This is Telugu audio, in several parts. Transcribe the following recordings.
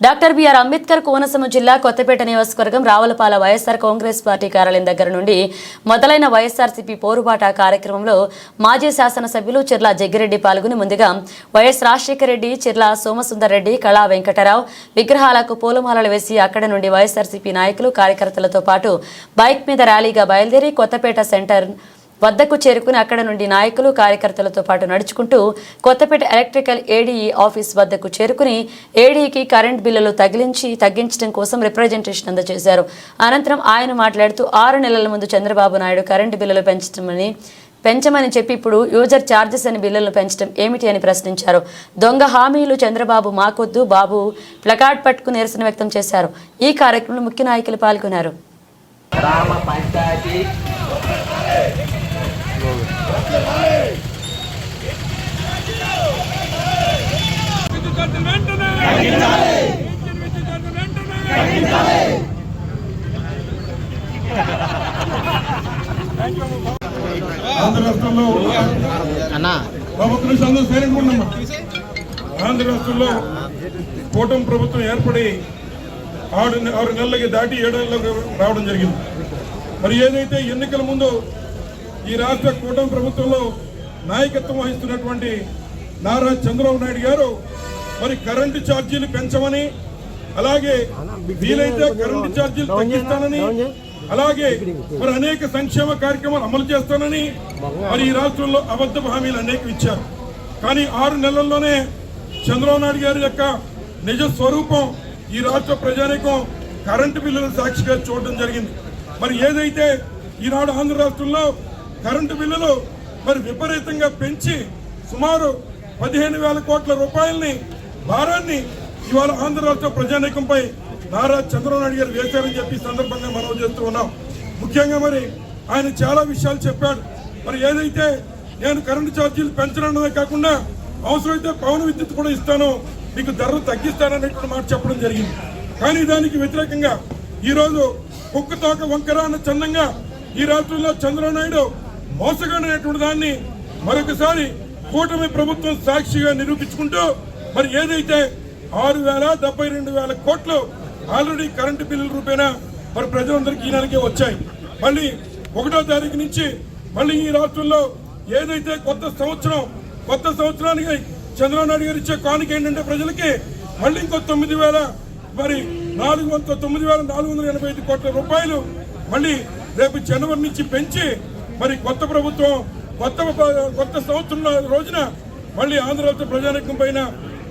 డాక్టర్ బిఆర్ అంబేద్కర్ కోనసీమ జిల్లా కొత్తపేట నియోజకవర్గం రావులపాల వైఎస్ఆర్ కాంగ్రెస్ పార్టీ కార్యాలయం దగ్గర నుండి మొదలైన వైఎస్ఆర్సీపీ పోరుబాట కార్యక్రమంలో మాజీ శాసనసభ్యులు చిర్లా జగ్గిరెడ్డి పాల్గొని ముందుగా వైఎస్ రాజశేఖర రెడ్డి చిర్లా సోమసుందర్ రెడ్డి కళా వెంకటరావు విగ్రహాలకు పూలమాలలు వేసి అక్కడ నుండి వైఎస్ఆర్సీపీ నాయకులు కార్యకర్తలతో పాటు బైక్ మీద ర్యాలీగా బయలుదేరి కొత్తపేట సెంటర్ వద్దకు చేరుకుని అక్కడ నుండి నాయకులు కార్యకర్తలతో పాటు నడుచుకుంటూ కొత్తపేట ఎలక్ట్రికల్ ఏడీఈ ఆఫీస్ వద్దకు చేరుకుని ఏడీకి కరెంట్ బిల్లులు తగిలించి తగ్గించడం కోసం రిప్రజెంటేషన్ అందజేశారు. అనంతరం ఆయన మాట్లాడుతూ ఆరు నెలల ముందు చంద్రబాబు నాయుడు కరెంటు బిల్లులు పెంచడమని పెంచమని చెప్పి ఇప్పుడు యూజర్ ఛార్జెస్ అని బిల్లులను పెంచడం ఏమిటి అని ప్రశ్నించారు. దొంగ హామీలు చంద్రబాబు మాకొద్దు బాబు ప్లకార్డ్ పట్టుకుని నిరసన వ్యక్తం చేశారు. ఈ కార్యక్రమంలో ముఖ్య నాయకులు పాల్గొన్నారు. గ్రామ పంచాయతీ ఆంధ్ర రాష్ట్రంలో ప్రభుత్వం అందరూ సైలెంట్ ఆంధ్ర రాష్ట్రంలో కూటమి ప్రభుత్వం ఏర్పడి ఆరు ఆరు నెలలకి దాటి ఏడు నెలలకు రావడం జరిగింది. మరి ఏదైతే ఎన్నికల ముందు ఈ రాష్ట్ర కూటమి ప్రభుత్వంలో నాయకత్వం వహిస్తున్నటువంటి నారా చంద్రబాబు నాయుడు గారు మరి కరెంటు ఛార్జీలు పెంచమని అలాగే వీలైతే కరెంటు ఛార్జీలు తగ్గిస్తానని అలాగే మరి అనేక సంక్షేమ కార్యక్రమాలు అమలు చేస్తానని మరి ఈ రాష్ట్రంలో అబద్ధపు హామీలు అనేక ఇచ్చారు. కానీ ఆరు నెలల్లోనే చంద్రబాబు నాయుడు గారి యొక్క నిజ స్వరూపం ఈ రాష్ట్ర ప్రజానికం కరెంటు బిల్లుల సాక్షిగా చూడడం జరిగింది. మరి ఏదైతే ఈనాడు ఆంధ్ర రాష్ట్రంలో కరెంటు బిల్లులు మరి విపరీతంగా పెంచి సుమారు పదిహేను వేల కోట్ల రూపాయలని భారాన్ని ఇవాళ ఆంధ్ర రాష్ట్ర ప్రజానీకంపై నారా చంద్రబాబు నాయుడు గారు వేశారని చెప్పి సందర్భంగా మనం చేస్తూ ఉన్నాం. ముఖ్యంగా మరి ఆయన చాలా విషయాలు చెప్పాడు. మరి ఏదైతే నేను కరెంటు ఛార్జీలు పెంచడమే కాకుండా అవసరమైతే పవన విద్యుత్ కూడా ఇస్తాను మీకు ధరలు తగ్గిస్తాననేటువంటి మాట చెప్పడం జరిగింది. కానీ దానికి వ్యతిరేకంగా ఈ రోజు కుక్క తోక వంకర అన్న చందంగా ఈ రాష్ట్రంలో చంద్రబాబు నాయుడు మోసగాడనేటువంటి దాన్ని మరొకసారి కూటమి ప్రభుత్వం సాక్షిగా నిరూపించుకుంటూ మరి ఏదైతే ఆరు వేల డెబ్బై రెండు వేల కోట్లు ఆల్రెడీ కరెంటు బిల్లుల రూపేణా మరి ప్రజలందరికీ ఈ నెలకే వచ్చాయి. మళ్ళీ ఒకటో తారీఖు నుంచి మళ్ళీ ఈ రాష్ట్రంలో ఏదైతే కొత్త సంవత్సరం కొత్త సంవత్సరానికి చంద్రబాబు నాయుడు గారు ఇచ్చే కానుక ఏంటంటే ప్రజలకి మళ్ళీ ఇంకో తొమ్మిది వేల మరి నాలుగు వందల తొమ్మిది వేల నాలుగు వందల ఎనభై ఐదు కోట్ల రూపాయలు మళ్ళీ రేపు జనవరి నుంచి పెంచి మరి కొత్త ప్రభుత్వం కొత్త కొత్త సంవత్సరం రోజున మళ్ళీ ఆంధ్రప్రదేశ్ ప్రజానికం పైన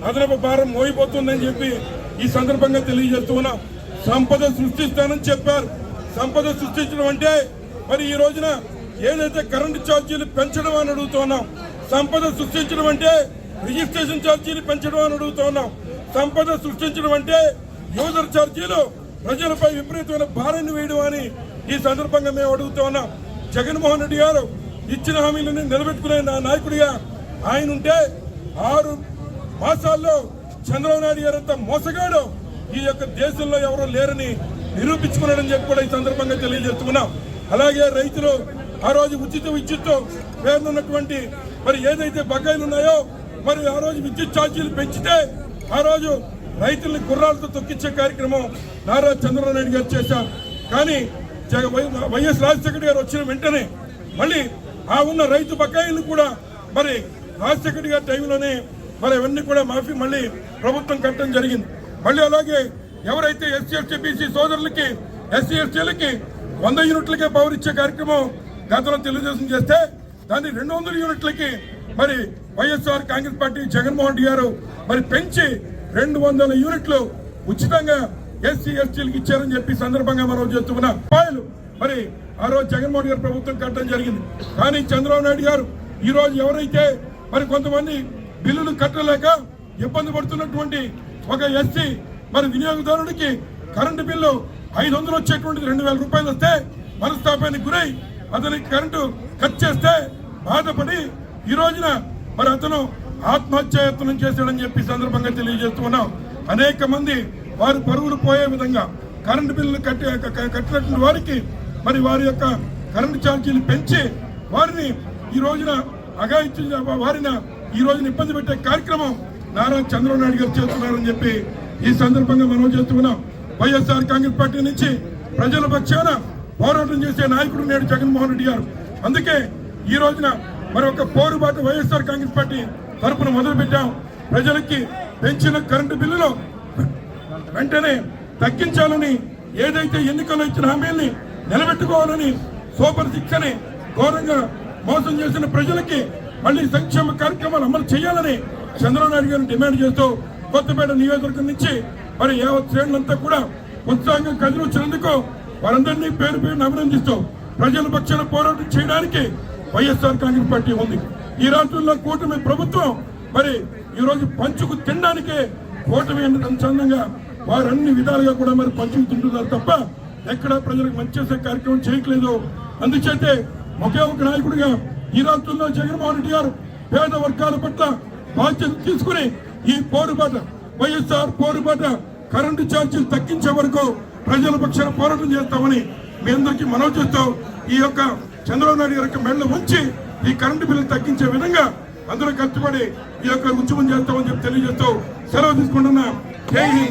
అదనపు భారం మోయిపోతుందని చెప్పి ఈ సందర్భంగా తెలియజేస్తూ ఉన్నాం. సంపద సృష్టిస్తానని చెప్పారు. సంపద సృష్టించడం అంటే మరి ఈ రోజున ఏదైతే కరెంటు ఛార్జీలు పెంచడం అని అడుగుతున్నాం సంపద సృష్టించడం అంటే రిజిస్ట్రేషన్ ఛార్జీలు పెంచడం అని అడుగుతున్నాం సంపద సృష్టించడం అంటే యూజర్ ఛార్జీలు ప్రజలపై విపరీతమైన భారాన్ని వేయడం అని ఈ సందర్భంగా మేము అడుగుతూ ఉన్నాం. జగన్మోహన్ రెడ్డి గారు ఇచ్చిన హామీలను నిలబెట్టుకునే నా నాయకుడిగా ఆయన ఉంటే ఆరు మాసాల్లో చంద్రబాబు నాయుడు గారు అంత మోసగాడు ఈ యొక్క దేశంలో ఎవరు లేరని నిరూపించుకున్నాడని చెప్పి కూడా ఈ సందర్భంగా తెలియజేస్తున్నాం. అలాగే రైతులు ఆ రోజు ఉచిత విద్యుత్ పేరునున్నటువంటి మరి ఏదైతే బకాయిలు ఉన్నాయో మరి ఆ రోజు విద్యుత్ ఛార్జీలు పెంచితే ఆ రోజు రైతుల్ని గుర్రాలతో తొక్కించే కార్యక్రమం నారా చంద్రబాబు నాయుడు గారు చేశారు. కానీ జగ- వైఎస్ రాజశేఖర గారు వచ్చిన వెంటనే మళ్ళీ ఆ ఉన్న రైతు బకాయిలు కూడా మరి రాజశేఖర గారి టైంలోనే మరి అవన్నీ కూడా మాఫీ మళ్ళీ ప్రభుత్వం కట్టడం జరిగింది. మళ్ళీ అలాగే ఎవరైతే ఎస్సీ ఎస్టీ బీసీ సోదరులకి ఎస్సీ ఎస్టీలకి వంద యూనిట్లకే పవర్ ఇచ్చే కార్యక్రమం గతంలో తెలుగుదేశం చేస్తే దాన్ని రెండు వందల యూనిట్లకి మరి వైఎస్ఆర్ కాంగ్రెస్ పార్టీ జగన్మోహన్ రెడ్డి గారు మరి పెంచి రెండు వందల యూనిట్లు ఉచితంగా ఎస్సీ ఎస్టీలకు ఇచ్చారని చెప్పి సందర్భంగా మనం చేస్తున్నాం రూపాయలు మరి ఆ రోజు జగన్మోహన్ గారు ప్రభుత్వం కట్టడం జరిగింది. కానీ చంద్రబాబు నాయుడు గారు ఈ రోజు ఎవరైతే మరి కొంతమంది బిల్లులు కట్టలేక ఇబ్బంది పడుతున్నటువంటి ఒక ఎస్సీ మరి వినియోగదారుడికి కరెంటు బిల్లు ఐదు వందలు వచ్చేటువంటి రెండు వేల రూపాయలు వస్తే మనస్తాపానికి గురై అతనికి కరెంటు కట్ చేస్తే బాధపడి ఈ రోజున మరి అతను ఆత్మహత్యాయత్నం చేశాడని చెప్పి సందర్భంగా తెలియజేస్తున్నాం అనేక మంది వారి పరుగులు పోయే విధంగా కరెంటు బిల్లులు కట్టి కట్టినటువంటి వారికి మరి వారి యొక్క కరెంటు ఛార్జీలు పెంచి వారిని ఈ రోజున అగాయిత్య వారిన ఈ రోజున ఇబ్బంది పెట్టే కార్యక్రమం నారా చంద్రబాబు నాయుడు గారు చేస్తున్నారని చెప్పి ఈ సందర్భంగా మనం చేస్తున్నాం వైఎస్ఆర్ కాంగ్రెస్ పార్టీ నుంచి ప్రజల పక్షాన పోరాటం చేసే నాయకుడు నేడు జగన్మోహన్ రెడ్డి గారు. అందుకే ఈ రోజున మరి ఒక పోరుబాటు వైఎస్ఆర్ కాంగ్రెస్ పార్టీ తరఫున మొదలుపెట్టాం. ప్రజలకి పెంచిన కరెంటు బిల్లులో వెంటనే తగ్గించాలని ఏదైతే ఎన్నికల్లో ఇచ్చిన హామీల్ని నిలబెట్టుకోవాలని సూపర్ సిక్స్ అని ఘోరంగా మోసం చేసిన ప్రజలకి మళ్ళీ సంక్షేమ కార్యక్రమాలు అమలు చేయాలని చంద్రబాబు నాయుడు గారిని డిమాండ్ చేస్తూ కొత్తపేట నియోజకవర్గం నుంచి మరి యావత్ శ్రేణులంతా కూడా ఉత్సాహంగా కదిలి వచ్చినందుకు వారందరినీ పేరు పేరును అభినందిస్తూ ప్రజల పక్షాన పోరాటం చేయడానికి వైఎస్ఆర్ కాంగ్రెస్ పార్టీ ఉంది. ఈ రాష్ట్రంలో కూటమి ప్రభుత్వం మరి ఈరోజు పంచుకు తినడానికే కూటమి చందంగా వారు అన్ని విధాలుగా కూడా మరి పంచుకుంటుంటున్నారు తప్ప ఎక్కడ ప్రజలకు మంచి చేసే కార్యక్రమం చేయట్లేదు. అందుచేతే ఒకే ఒక నాయకుడిగా ఈ రాష్ట్రంలో జగన్మోహన్ రెడ్డి గారు పేద వర్గాల పట్ల బాధ్యత తీసుకుని ఈ పోరుబాట వైఎస్ఆర్ పోరుబాట కరెంటు ఛార్జీలు తగ్గించే వరకు ప్రజల పక్షాన పోరాటం చేస్తామని మీ అందరికీ మనవి చేస్తూ ఈ యొక్క చంద్రబాబు నాయుడు గారి యొక్క మెడలు ఉంచి ఈ కరెంటు బిల్లు తగ్గించే విధంగా అందరూ కష్టపడి ఈ యొక్క ఉద్యమం చేస్తామని చెప్పి తెలియజేస్తూ సెలవు తీసుకుంటున్నా. Quem?